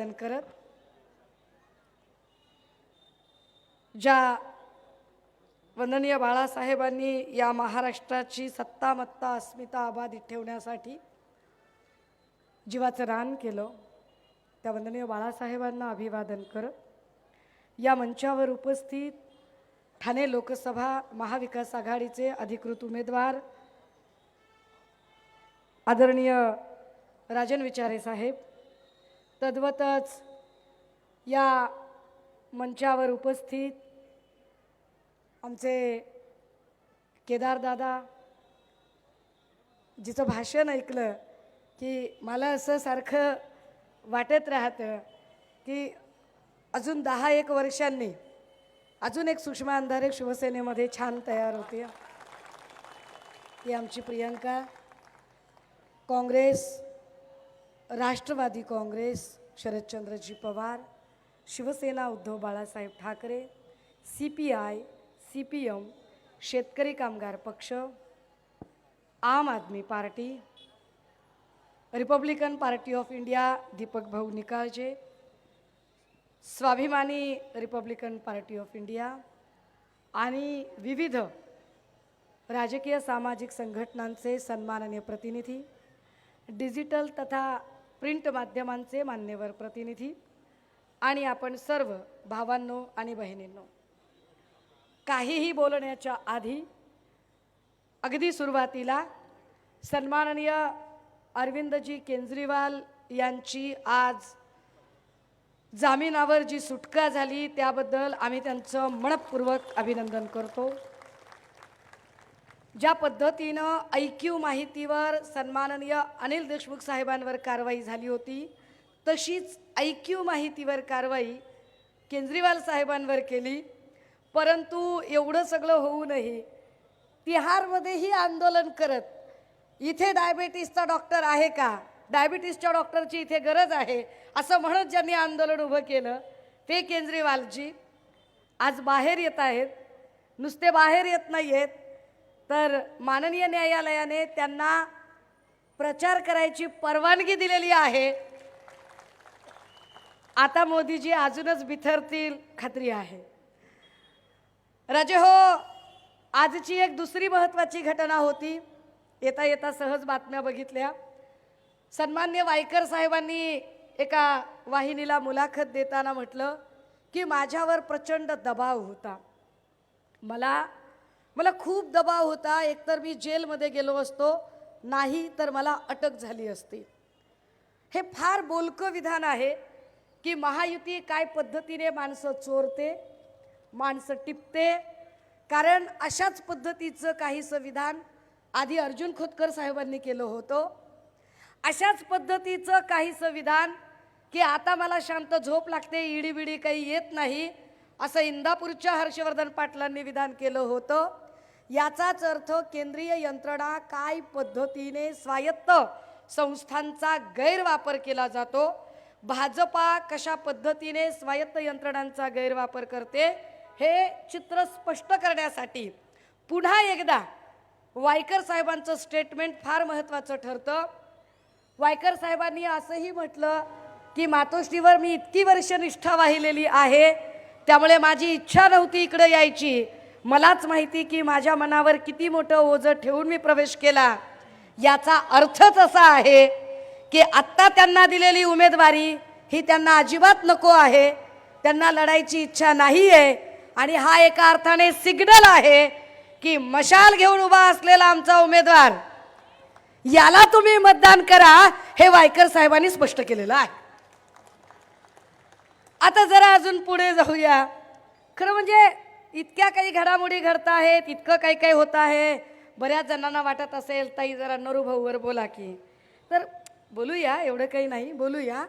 अभिवादन करत ज्या वंदनीय बाळासाहेबांनी या महाराष्ट्राची सत्तामत्ता अस्मिता अबाधित ठेवण्यासाठी जीवाचं रान केलं त्या वंदनीय बाळासाहेबांना अभिवादन करत या मंचावर उपस्थित ठाणे लोकसभा महाविकास आघाडीचे अधिकृत उमेदवार आदरणीय राजन विचारे साहेब तद्वतच या मंचावर उपस्थित आमचे केदारदादा जिचं भाषण ऐकलं की मला असं सारखं वाटत राहतं की अजून दहा एक वर्षांनी अजून एक सुषमा अंधारे शिवसेनेमध्ये छान तयार होते. ती आमची Priyanka. Congress Rashtrawadi Congress Sharadchandraji Pawar Shivsena Uddhav Balasaheb Thackeray C P I C P M शेतकरी कामगार पक्ष Aam Aadmi party Republican party of India Deepak Bhau Nikalje स्वाभिमानी रिपब्लिकन पार्टी ऑफ इंडिया आणि विविध राजकीय सामाजिक संघटनांचे सन्माननीय प्रतिनिधी डिजिटल तथा प्रिंट माध्यमांचे मान्यवर प्रतिनिधी आणि आपण सर्व भावांनो आणि बहिणींनो काहीही बोलण्याच्या आधी अगदी सुरुवातीला सन्माननीय अरविंदजी केजरीवाल यांची आज जामिनावर जी सुटका झाली त्याबद्दल आम्ही त्यांचं मनपूर्वक अभिनंदन करतो. ज्या पद्धतीनं ऐक्यू माहितीवर सन्माननीय अनिल देशमुख साहेबांवर कारवाई झाली होती तशीच ऐक्यू माहितीवर कारवाई केजरीवाल साहेबांवर केली. परंतु एवढं सगळं होऊनही तिहारमध्येही आंदोलन करत इथे डायबेटीसचा डॉक्टर आहे का? डायबिटीसच्या डॉक्टरची इथे गरज आहे असं म्हणत ज्यांनी आंदोलन उभं केलं ते केजरीवालजी. आज बाहेर येत आहेत. नुसते बाहेर येत नाही आहेत तर माननीय न्यायालयाने त्यांना प्रचार करायची परवानगी दिलेली आहे. आता मोदीजी अजूनच बिथरतील खात्री आहे. राजे हो आजची एक दुसरी महत्त्वाची घटना होती. येता येता सहज बातम्या बघितल्या. सन्मान्य वायकर साहेबांनी एका वाहिनीला मुलाखत देताना म्हटलं की माझ्यावर प्रचंड दबाव होता. मला मला खूप दबाव होता. एकतर मी जेलमध्ये गेलो असतो नाही तर मला अटक झाली असती. हे फार बोलकं विधान आहे की महायुती काय पद्धतीने माणसं चोरते माणसं टिपते. कारण अशाच पद्धतीचं काहीसं विधान आधी अर्जुन खोतकर साहेबांनी केलं होतं. अशाच पद्धतीचं काहीसं विधान की आता मला शांत झोप लागते इडीबिडी काही येत नाही असं इंदापूरच्या हर्षवर्धन पाटलांनी विधान केलं होतं. याचाच अर्थ केंद्रीय यंत्रणा काय पद्धतीने स्वायत्त संस्थांचा गैरवापर केला जातो? भाजपा कशा पद्धतीने स्वायत्त यंत्रणांचा गैरवापर करते? हे चित्र स्पष्ट करण्यासाठी पुन्हा एकदा वायकर साहेबांचं स्टेटमेंट फार महत्त्वाचं ठरतं. वायकर साहेबांनी असंही म्हटलं की मातोश्रीवर मी इतकी वर्ष निष्ठा वाहिलेली आहे त्यामुळे माझी इच्छा नव्हती इकडं यायची. मलाच माहिती की माझ्या मनावर किती मोठं ओझं ठेवून मी प्रवेश केला. याचा अर्थच असा आहे की आत्ता त्यांना दिलेली उमेदवारी ही त्यांना अजिबात नको आहे. त्यांना लढायची इच्छा नाही आहे आणि हा एका अर्थाने सिग्नल आहे की मशाल घेऊन उभा असलेला आमचा उमेदवार याला तुम्ही मतदान करा हे वायकर साहेबांनी स्पष्ट केलेलं आहे. आता जरा अजून पुढे जाऊया. खरं म्हणजे इतक्या काही घडामोडी घडत आहेत इतकं काही काही होत आहे. बऱ्याच जणांना वाटत असेल ताई जरा नरूभाऊवर बोला की. तर बोलूया एवढं काही नाही बोलूया.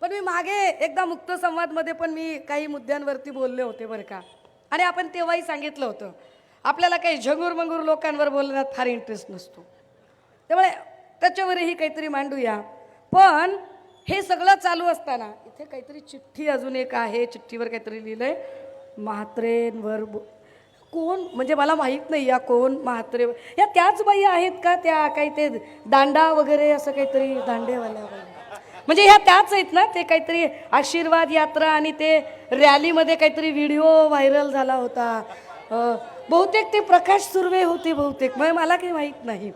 पण मी मागे एकदा मुक्त संवादमध्ये पण मी काही मुद्द्यांवरती बोलले होते बरं का. आणि आपण तेव्हाही सांगितलं होतं. आपल्याला काही झंगूर मंगूर लोकांवर बोलण्यात फार इंटरेस्ट नसतो. त्यामुळे त्याच्यावरही काहीतरी मांडूया. पण हे सगळं चालू असताना इथे काहीतरी चिठ्ठी अजून एक आहे चिठ्ठीवर काहीतरी लिहिलं आहे म्हात्रेंवर बो कोण? म्हणजे मला माहीत नाही या कोण म्हात्रे या त्याच बाई आहेत का त्या काही ते दांडा वगैरे असं काहीतरी दांडेवाल्या म्हणजे ह्या त्याच आहेत ना ते काहीतरी आशीर्वाद यात्रा आणि ते रॅलीमध्ये काहीतरी व्हिडिओ व्हायरल झाला होता. बहुतेक ते प्रकाश सुर्वे होते बहुतेक म्हणजे मला काही माहीत नाही.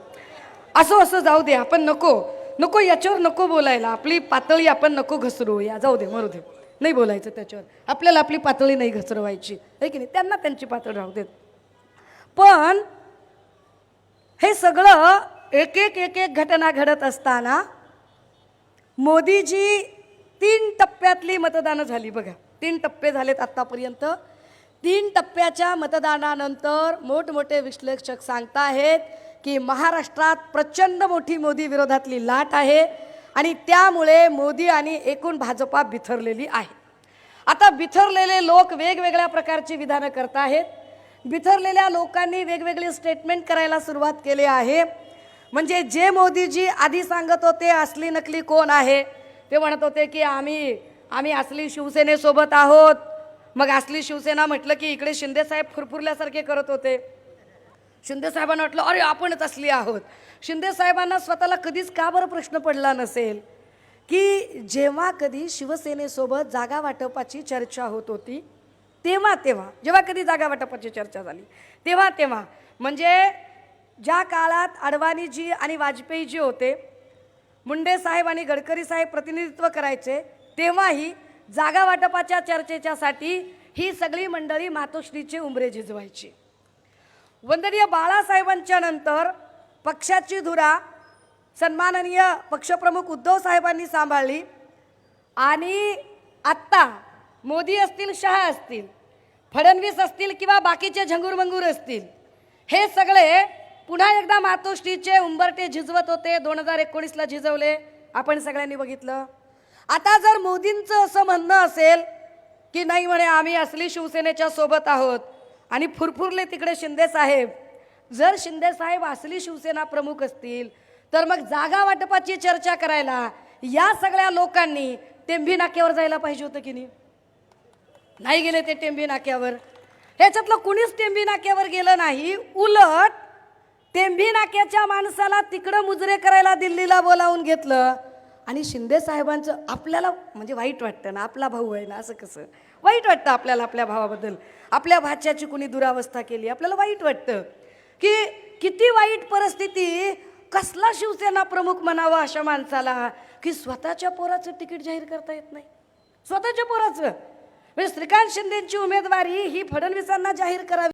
असं असं जाऊ दे आपण नको. नको याच्यावर नको बोलायला. आपली पातळी आपण नको घसरू. या जाऊ दे मरू दे. नाही बोलायचं त्याच्यावर. आपल्याला आपली पातळी नाही घसरवायची. आहे की नाही? त्यांना त्यांची पातळी राहू देत. पण हे सगळं एक एक एक एक घटना घडत असताना मोदीजी तीन टप्प्यातली मतदानं झाली बघा. तीन टप्पे झालेत आत्तापर्यंत तीन टप्प्याच्या मतदानानंतर मोठमोठे विश्लेषक सांगताहेत की महाराष्ट्रात प्रचंड मोठी मोदी विरोधातली लाट आहे. आणि त्यामुळे मोदी आणि एकूण भाजपा बिथरलेली आहे. आता बिथरलेले लोक वेगवेगळ्या प्रकारची विधानं करत आहेत. बिथरलेल्या लोकांनी वेगवेगळे स्टेटमेंट करायला सुरुवात केली आहे. म्हणजे जे मोदीजी आधी सांगत होते असली नकली कोण आहे? ते म्हणत होते की आम्ही आम्ही असली शिवसेनेसोबत आहोत. मग असली शिवसेना म्हटलं की इकडे शिंदेसाहेब फुरफुरल्यासारखे करत होते. शिंदे साहेबांना वाटलं अरे आपणच असली आहोत. शिंदे साहेबांना स्वतःला कधीच का बरं प्रश्न पडला नसेल? की जेव्हा कधी शिवसेनेसोबत जागा वाटपाची चर्चा होत होती तेव्हा तेव्हा जेव्हा कधी जागा वाटपाची चर्चा झाली तेव्हा तेव्हा म्हणजे ज्या काळात अडवाणीजी आणि वाजपेयीजी होते मुंडे साहेब आणि गडकरी साहेब प्रतिनिधित्व करायचे तेव्हाही जागा वाटपाच्या चर्चेच्यासाठी ही सगळी मंडळी मातोश्रीचे उंबरे झिजवायची. वंदनीय बाळासाहेबांच्या नंतर पक्षाची धुरा सन्माननीय पक्षप्रमुख उद्धव साहेबांनी सांभाळली. आणि आत्ता मोदी असतील शहा असतील फडणवीस असतील किंवा बाकीचे झंगूरमंगूर असतील हे सगळे पुन्हा एकदा मातोश्रीचे उंबरटे झिजवत होते. दोन हजार एकोणीसला झिजवले आपण सगळ्यांनी बघितलं. आता जर मोदींचं असं म्हणणं असेल की नाही म्हणे आम्ही असली शिवसेनेच्या सोबत आहोत आणि फुरफुरले तिकडे शिंदेसाहेब जर शिंदेसाहेब असली शिवसेना प्रमुख असतील तर मग जागा वाटपाची चर्चा करायला या सगळ्या लोकांनी टेंभी नाक्यावर जायला पाहिजे होतं की नाही? नाही गेले ते टेंभी नाक्यावर. ह्याच्यातलं कुणीच टेंभी नाक्यावर गेलं नाही. उलट टेंभी नाक्याच्या माणसाला तिकडं मुजरे करायला दिल्लीला बोलावून घेतलं आणि शिंदे साहेबांचं आपल्याला म्हणजे वाईट वाटतं ना आपला भाऊ आहे ना असं कसं? वाईट वाटतं आपल्याला आपल्या भावाबद्दल. आपल्या भाच्याची कुणी दुरावस्था केली आपल्याला वाईट वाटतं. की किती वाईट परिस्थिती कसला शिवसेना प्रमुख म्हणावा अशा माणसाला की स्वतःच्या पोराचं तिकीट जाहीर करता येत नाही. स्वतःच्या पोराचं. म्हणजे श्रीकांत शिंदेची उमेदवारी ही फडणवीसांना जाहीर करावी.